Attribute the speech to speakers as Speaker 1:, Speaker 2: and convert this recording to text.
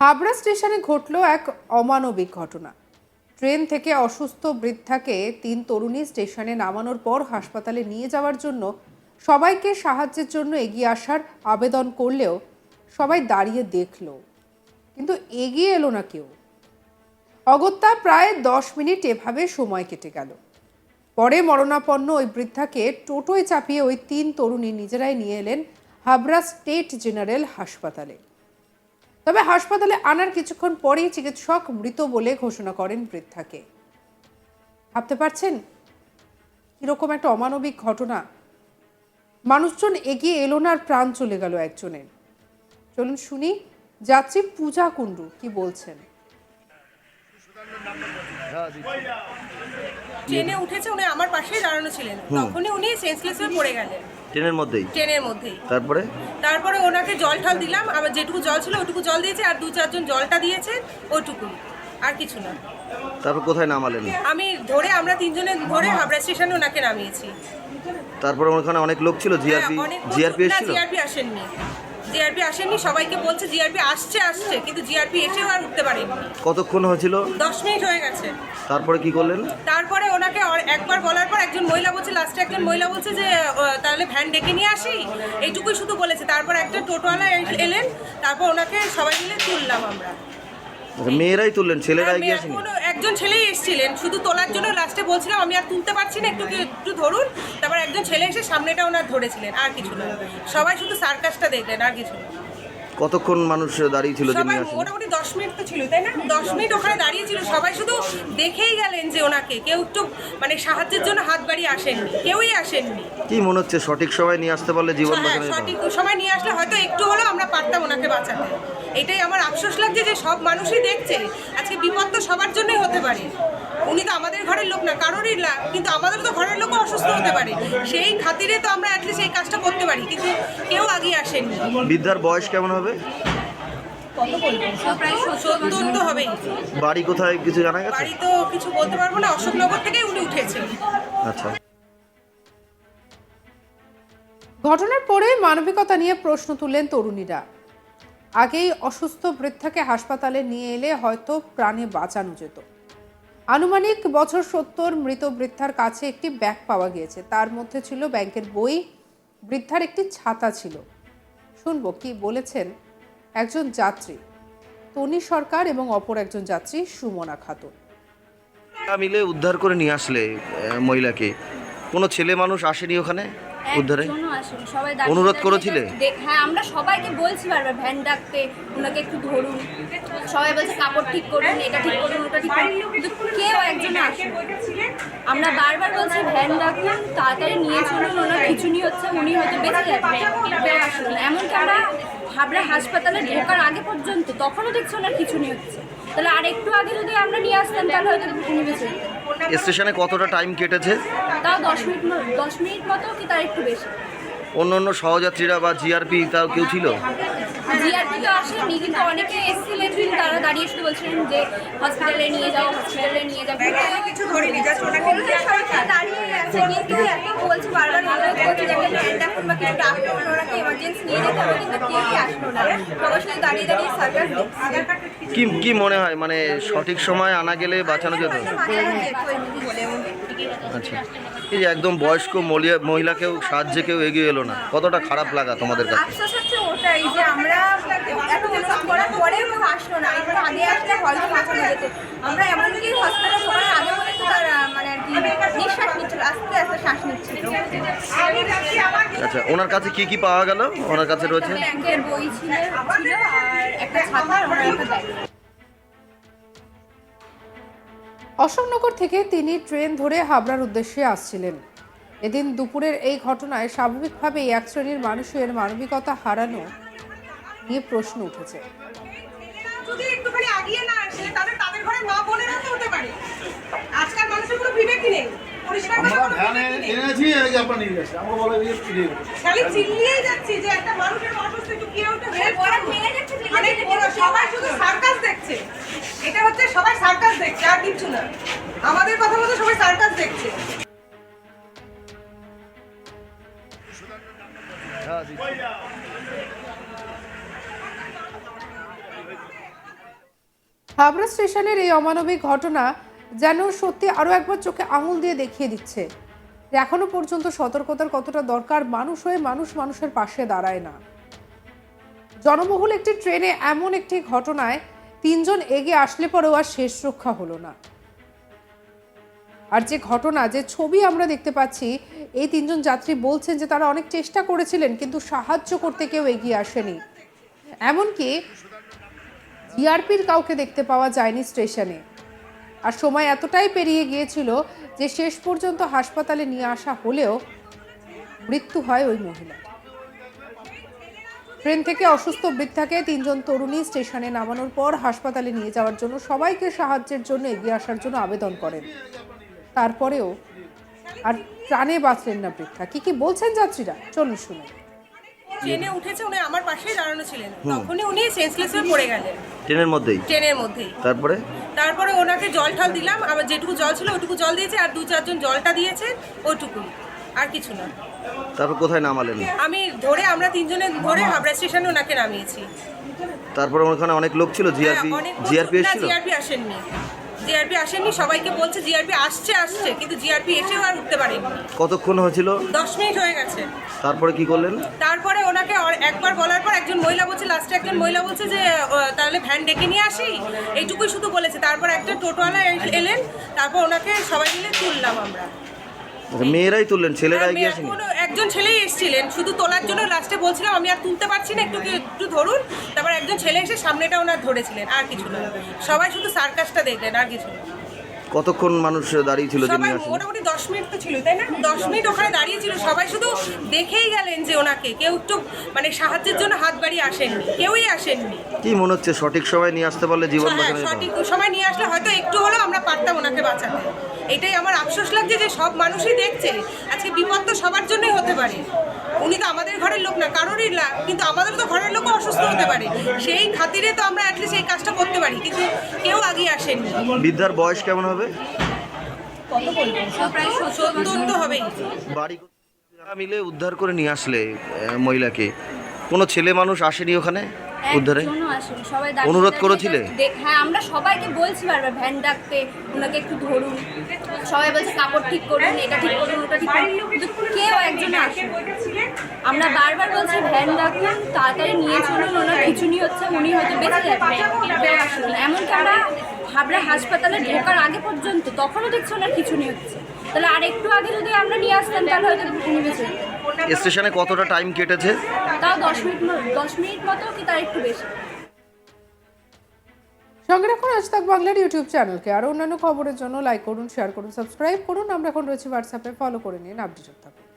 Speaker 1: হাবড়া স্টেশনে ঘটল এক অমানবিক ঘটনা। ট্রেন থেকে অসুস্থ বৃদ্ধাকে তিন তরুণী স্টেশনে নামানোর পর হাসপাতালে নিয়ে যাওয়ার জন্য সবাইকে সাহায্যের জন্য এগিয়ে আসার আবেদন করলেও সবাই দাঁড়িয়ে দেখল। কিন্তু এগিয়ে এলো না কেউ। অগত্যা প্রায় দশ মিনিট এভাবে সময় কেটে গেল। পরে মরণাপন্ন ওই বৃদ্ধাকে টোটোয় চাপিয়ে ওই তিন তরুণী নিজেরাই নিয়ে এলেন হাবড়া স্টেট জেনারেল হাসপাতালে। তবে হাসপাতালে আনার কিছুক্ষণ পরেই চিকিৎসক মৃত বলে ঘোষণা করেন বৃদ্ধাকে। ভাবতে পারছেন? কীরকম একটা অমানবিক ঘটনা। মানুষজন এগিয়ে এলো না আর প্রাণ চলে গেল একজনের। চলুন শুনি যাচ্ছি পূজা কুণ্ডু কি বলছেন?
Speaker 2: ট্রেনে উঠেছে উনি আমার পাশেই দাঁড়ানো ছিলেন। তখনই উনি সেন্সলেস হয়ে পড়ে গেলেন।
Speaker 3: ট্রেনের মধ্যেই?
Speaker 2: ট্রেনের মধ্যেই।
Speaker 3: তারপরে?
Speaker 2: তারপরে ওনাকে জল ঠাল দিলাম আমার যেটুকু জল ছিল ওটুকু জল দিয়েছে আর দু চারজন জলটা দিয়েছে ওটুকু। আর কিছু না।
Speaker 3: তারপর কোথায় নামালেন?
Speaker 2: আমি ধরে আমরা তিনজনে ধরে হাবড়া স্টেশনে ওনাকে নামিয়েছি।
Speaker 3: তারপরে ওখানে অনেক লোক ছিল জিআরপি
Speaker 2: হ্যাঁ,
Speaker 3: জিআরপি
Speaker 2: না
Speaker 3: এসেছিল?
Speaker 2: জিআরপি আসেননি। জিআরপি আসেনি সবাইকে বলছে জিআরপি আসছে আসছে কিন্তু জিআরপি এসেও আর উঠতে পারেনি।
Speaker 3: কতক্ষণ হয়েছিল?
Speaker 2: দশ মিনিট হয়ে গেছে।
Speaker 3: তারপরে কি করলেন?
Speaker 2: তারপরে ওনাকে একবার বলার পর একজন মহিলা বলছে লাস্টে একজন মহিলা বলছে যে আহ, তাহলে ভ্যান ডেকে নিয়ে আসি? এইটুকুই শুধু বলেছে। তারপর একটা টোটোওয়ালা এ- এলেন তারপর ওনাকে সবাই মিলে তুললাম আমরা।
Speaker 3: আচ্ছা, মেয়েরাই তুললেন ছেলেরাই
Speaker 2: হ্যাঁ,
Speaker 3: এগিয়ে
Speaker 2: মেয়ে- কোনো একজন ছেলেই এসেছিলেন শুধু তোলার জন্য লাস্টে বলছিলাম আমি আর তুলতে পারছি না একটু একটু ধরুন। তারপর একজন ছেলে এসে সামনেটা ওনার ধরেছিলেন আর কিছু না। সবাই শুধু সার্কাসটা দেখলেন আর কিছু না।
Speaker 3: কতক্ষণ মানুষ দাঁড়িয়ে ছিল
Speaker 2: সবাই মোটামুটি দশ মিনিট তো ছিল তাই না? দশ মিনিট ওখানে দাঁড়িয়ে ছিল সবাই শুধু দেখেই গেলেন যে ওনাকে। কেউ একটু মানে সাহায্যের জন্য হাত বাড়িয়ে আসেননি কেউই আসেননি।
Speaker 3: কি মনে হচ্ছে সঠিক সময় নিয়ে আসতে পারলে জীবন
Speaker 2: হ্যাঁ সঠিক সময় নিয়ে আসলে হয়তো একটু হলেও আমরা পারতাম ওনাকে বাঁচাতে। এটাই আমার আফসোস লাগছে যে সব মানুষই দেখছে আজকে বিপদ তো সবার জন্যই হতে পারে। উনি তো আমাদের ঘরের লোক না কারোরই না কিন্তু আমাদের তো ঘরের লোকও অসুস্থ হতে পারে। সেই খাতিরে তো আমরা অ্যাটলিস্ট এই কাজটা করতে পারি কিন্তু কেউ আগে আসেনি।
Speaker 3: বৃদ্ধার বয়স কেমন হবে। বাড়ি কোথায় কিছু জানা গেছে?
Speaker 2: বাড়ি তো কিছু বলতে পারব না অশোকনগর থেকেই উনি উঠেছেন।
Speaker 3: আচ্ছা।
Speaker 1: ঘটনার পরে মানবিকতা নিয়ে প্রশ্ন তুললেন তরুণীরা। আগেই অসুস্থ বৃদ্ধাকে হাসপাতালে নিয়ে এলে হয়তো প্রাণে বাঁচানো যেত। আনুমানিক বছর সত্তর মৃত বৃদ্ধার কাছে একটি ব্যাগ পাওয়া গিয়েছে। তার মধ্যে ছিল ব্যাংকের বই, বৃদ্ধার একটি ছাতা ছিল। শুনব কি বলেছেন একজন যাত্রী, তনি সরকার এবং অপর একজন যাত্রী সুমনা খাতুন।
Speaker 3: মিলে উদ্ধার করে নিয়ে আসলে মহিলাকে। কোনো ছেলে মানুষ আসেনি ওখানে? উদ্ধারে? অনুরোধ করেছিলে?
Speaker 4: হ্যাঁ আমরা সবাইকে বলছি বারবার ভ্যান ডাকতে ওনাকে একটু ধরুন। সবাই বলছে কাপড় ঠিক করুন এটা ঠিক করুন ওটা ঠিক করুন। কিন্তু কেউ একজন আসেনি। আমরা বারবার বলছি ভ্যান ডাকুন তাড়াতাড়ি নিয়ে চলুন ওনার খিচুনি হচ্ছে উনি হয়তো বেঁচে যাবেন। আসেনি। এমনকি আমরা হাবড়া হাসপাতালে ঢোকার আগে পর্যন্ত তখনও দেখছি ওনার খিচুনি হচ্ছে। তাহলে আর একটু আগে যদি আমরা নিয়ে আসতাম তাহলে হয়তো উনি বেঁচে
Speaker 3: স্টেশনে কতটা টাইম কেটেছে?
Speaker 4: তাও দশ মিনিট দশ মিনিট মতো কি তার একটু বেশি?
Speaker 3: অন্য অন্য সহযাত্রীরা বা জিআরপি তাও কেউ ছিল?
Speaker 4: জিআরপি তো আসেনি কিন্তু অনেকে এসেছিলেন তারা দাঁড়িয়ে শুধু বলছিলেন যে হসপিটালে নিয়ে যাও হসপিটালে নিয়ে যাও
Speaker 2: ব্যাগে কিছু ধরিনি জাস্ট ওনাকে
Speaker 4: বললে সবাই দাঁড়িয়ে আছে কিন্তু এত বলছে বারবার অনুরোধ করছে যে একটা ট্রেন ডাকুন বা কিছু ডাকুন ওনাকে এমার্জেন্সি নিয়ে যেতে হবে কিন্তু কেউই আসলো না। সবাই শুধু দাঁড়িয়ে দাঁড়িয়ে সার্কাস দেখছে
Speaker 3: কি কি মনে হয়? মানে সঠিক সময় আনা গেলে বাঁচানো যেত? আচ্ছা। এই যে একদম বয়স্ক মলিয়া- মহিলাকেও সাহায্যে কেউ এগিয়ে এলো না। কতটা খারাপ লাগা তোমাদের কাছে?
Speaker 4: ওটাই যে আমরা এত অনুরোধ করার পরেও কেউ আসলো না। একটু আগে আসলে হয়তো বাঁচানো যেত। আমরা এমনকি হসপিটালে ঢোকার আগে পর্যন্ত তার মানে আর কি নিঃশ্বাস নিচ্ছিল আস্তে আস্তে শ্বাস নিচ্ছিল।
Speaker 3: আচ্ছা ওনার কাছে কি কি পাওয়া গেল? ওনার কাছে রয়েছে?
Speaker 4: ব্যাংকের বই ছিল ছিল আর একটা ছাতা আর একটা ব্যাগ
Speaker 1: অশোকনগর থেকে তিনি ট্রেন ধরে হাবড়ার উদ্দেশ্যে আসছিলেন। এদিন দুপুরের এই ঘটনায় স্বাভাবিকভাবেই এক শ্রেণির মানুষের মানবিকতা হারানো নিয়ে প্রশ্ন উঠেছে।
Speaker 2: যদি একটুখানি আগিয়ে না আসে তাহলে তাদের ঘরে মা বোনেরা তো হতে পারে। আজকাল মানুষের কোনো বিবেকই নেই। পরিষ্কার
Speaker 5: আমরা
Speaker 2: কথা কোনো
Speaker 5: ভ্যানে
Speaker 2: বিবেকই
Speaker 1: হাবড়া স্টেশনের এই অমানবিক ঘটনা যেন সত্যি আরও একবার চোখে আঙুল দিয়ে দেখিয়ে দিচ্ছে। যে এখনও পর্যন্ত সতর্কতার কতটা দরকার মানুষ হয়ে মানুষ মানুষের পাশে দাঁড়ায় না। জনবহুল একটি ট্রেনে এমন একটি ঘটনায় তিনজন এগিয়ে আসলে পরেও আর শেষ রক্ষা হলো না। আর যে ঘটনা, যে ছবি আমরা দেখতে পাচ্ছি, এই তিনজন যাত্রী বলছেন যে তারা অনেক চেষ্টা করেছিলেন, কিন্তু সাহায্য করতে কেউ এগিয়ে আসেনি। এমনকি জিআরপির কাউকে দেখতে পাওয়া যায়নি স্টেশনে। আর সময় এতটাই পেরিয়ে গিয়েছিল যে শেষ পর্যন্ত হাসপাতালে নিয়ে আসা হলেও মৃত্যু হয় ওই মহিলার। ট্রেন থেকে অসুস্থ বৃদ্ধাকে তিনজন তরুণী স্টেশনে নামানোর পর হাসপাতালে নিয়ে যাওয়ার জন্য সবাইকে সাহায্যের জন্য এগিয়ে আসার জন্য আবেদন করেন। তারপরেও আর প্রাণে বাঁচলেন না বৃদ্ধা। কি কি বলছেন যাত্রীরা? চলুন শুনে
Speaker 2: ট্রেনে উঠেছে উনি আমার পাশেই দাঁড়ানো ছিলেন। তখনই উনি সেন্সলেস হয়ে পড়ে গেলেন।
Speaker 3: ট্রেনের মধ্যেই?
Speaker 2: ট্রেনের মধ্যেই।
Speaker 3: তারপরে?
Speaker 2: তারপরে ওনাকে জল ঠাল দিলাম আবার যেটুকু জল ছিল ওইটুকু জল দিয়েছে আর দু চারজন জলটা দিয়েছে ওইটুকুই আর কিছু না।
Speaker 3: তারপর কোথায় নামালেন?
Speaker 2: আমি ধরে আমরা তিনজনে ধরে হাবড়া স্টেশনে ওনাকে নামিয়েছি।
Speaker 3: তারপরে ওখানে অনেক লোক ছিল জিআরপি জিআরপি এসেছিল?
Speaker 2: জিআরপি আসেননি। জিআরপি আসেনি সবাইকে বলছে জিআরপি আসছে আসছে কিন্তু জিআরপি এসেও আর উঠতে পারেনি।
Speaker 3: কতক্ষণ হয়েছিল?
Speaker 2: দশ মিনিট হয়ে গেছে।
Speaker 3: তারপরে কি করলেন?
Speaker 2: তারপরে ওনাকে অর- একবার বলার পর একজন মহিলা বলছে লাস্টে একজন মহিলা বলছে যে আহ, তাহলে ভ্যান ডেকে নিয়ে আসি? এইটুকুই শুধু বলেছে। তারপর একটা টোটোওয়ালা এ- এলেন তারপর ওনাকে সবাই মিলে তুললাম আমরা।
Speaker 3: আচ্ছা, মেয়েরাই তুললেন ছেলেরা
Speaker 2: হ্যাঁ,
Speaker 3: এগিয়ে
Speaker 2: মেয়ে-
Speaker 3: আসেনি?
Speaker 2: কোনো একজন ছেলেই এসেছিলেন শুধু তোলার জন্য লাস্টে বলছিলাম আমি আর তুলতে পারছি না একটু একটু ধরুন। তারপর একজন ছেলে এসে সামনেটা ওনার ধরেছিলেন আর কিছু না। সবাই শুধু সার্কাসটা দেখলেন আর কিছু না।
Speaker 3: কতক্ষণ মানুষ দাঁড়িয়ে ছিল
Speaker 2: সবাই মোটামুটি দশ মিনিট তো ছিল তাই না? দশ মিনিট ওখানে দাঁড়িয়ে ছিল সবাই শুধু দেখেই গেলেন যে ওনাকে। কেউ একটু মানে সাহায্যের জন্য হাত বাড়িয়ে আসেননি কেউই আসেননি।
Speaker 3: কি মনে হচ্ছে সঠিক সময় নিয়ে আসতে পারলে জীবন
Speaker 2: হ্যাঁ, সঠিক সময় নিয়ে আসলে হয়তো একটু হলেও আমরা পারতাম ওনাকে বাঁচাতে। এটাই আমার আফসোস লাগছে যে সব মানুষই দেখছে। আজকে বিপদ তো সবার জন্যই হতে পারে। উনি তো আমাদের ঘরের লোক না কারোরই না কিন্তু আমাদের তো ঘরের লোকও অসুস্থ হতে পারে। সেই খাতিরে তো আমরা অ্যাটলিস্ট এই কাজটা করতে পারি কিন্তু কেউ আগে আসেনি
Speaker 3: বৃদ্ধার বয়স কেমন হবে?
Speaker 4: প্রায়
Speaker 2: সত্তর। তো হবেই।
Speaker 3: বাড়ি মিলে উদ্ধার করে নিয়ে আসলে মহিলাকে কোনো ছেলে মানুষ আসেনি ওখানে? উদ্ধারে?
Speaker 4: আসেনি
Speaker 3: অনুরোধ করেছিলে?
Speaker 4: হ্যাঁ আমরা সবাইকে বলছি বারবার ভ্যান ডাকতে ওনাকে একটু ধরুন। সবাই বলছে কাপড় ঠিক করুন এটা ঠিক করুন ওটা ঠিক করুন। কিন্তু কেউ একজন আসেনি। আমরা বারবার বলছি ভ্যান ডাকুন তাড়াতাড়ি নিয়ে চলুন ওনার খিচুনি হচ্ছে উনি হয়তো বেঁচে যাবেন। কেউ আসলো না এমনকি আমরা হাবড়া হাসপাতালে ঢোকার আগে পর্যন্ত তখনও দেখছি ওনার খিচুনি হচ্ছে। তাহলে আর একটু আগে যদি আমরা নিয়ে আসতাম তাহলে হয়তো উনি বেঁচে যেতেন।
Speaker 3: স্টেশনে কতটা টাইম কেটেছে?
Speaker 4: তাও দশ মিনিট দশ মিনিট মতো কি তার একটু বেশি।
Speaker 1: সঙ্গে রাখুন আজ তাক বাংলার ইউটিউব চ্যানেলকে আর অন্যান্য খবরের জন্য লাইক করুন শেয়ার করুন সাবস্ক্রাইব করুন। আমরা এখন রয়েছি হোয়াটসঅ্যাপে ফলো করে নিন আপডেট থাকুন।